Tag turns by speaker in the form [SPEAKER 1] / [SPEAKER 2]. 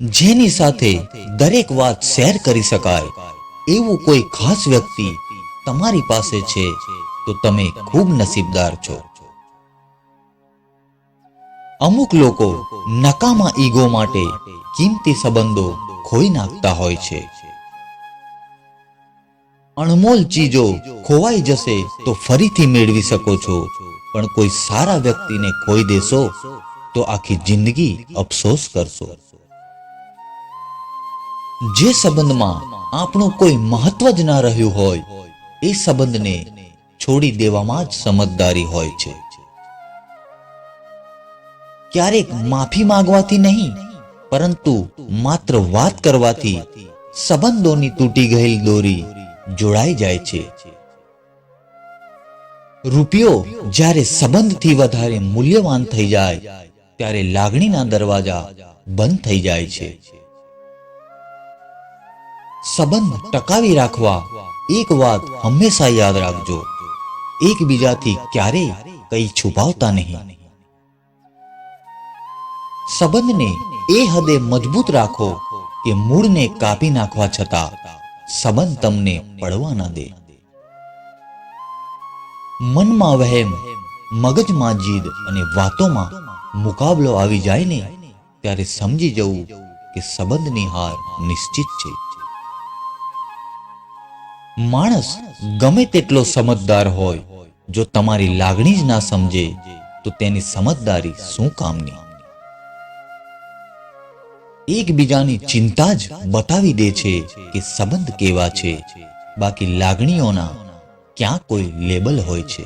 [SPEAKER 1] જેની સાથે દરેક વાત શેર કરી શકાય. એવું કોઈ ખાસ વ્યક્તિ તમારી પાસે છે, તો તમે ખૂબ નસીબદાર છો. અમુક લોકો નકામા ઈગો માટે કિંમતી સંબંધો ખોઈ નાખતા હોય છે. અણમોલ ચીજો ખોવાઈ જશે તો ફરીથી મેળવી શકો છો, પણ કોઈ સારા વ્યક્તિને ખોઈ દેશો, તો આખી જિંદગી અફસોસ કરશો. જે સંબંધમાં આપણું કોઈ મહત્વ જ ના રહ્યું હોય, એ સંબંધને છોડી દેવામાં જ સમજદારી હોય છે. ક્યારેક માફી માંગવાથી નહીં, પરંતુ માત્ર વાત કરવાથી સંબંધોની તૂટી ગયેલી દોરી જોડાઈ જાય છે. રૂપિયો જ્યારે સંબંધથી વધારે મૂલ્યવાન થઈ જાય, ત્યારે લાગણીના દરવાજા બંધ થઈ જાય છે. સંબંધ ટકાવી રાખવા એક વાત હંમેશા યાદ રાખજો. એકબીજાથી ક્યારેય કંઈ છુપાવતા નહીં. સંબંધને એ હદે મજબૂત રાખો કે મૂળને કાપી નાખવા છતાં સંબંધ તમને પડવા ના દે. મનમાં વહેમ, મગજમાં જીદ અને વાતોમાં મુકાબલો આવી જાય ને ત્યારે સમજી જવું કે સંબંધની હાર નિશ્ચિત છે. માણસ ગમે તેટલો સમજદાર હોય, જો તમારી લાગણી જ ના સમજે, તો તેની સમજદારી શું કામની? એકબીજાની ચિંતા જ બતાવી દે છે કે સંબંધ કેવા છે, બાકી લાગણીઓના ક્યાં કોઈ લેબલ હોય છે?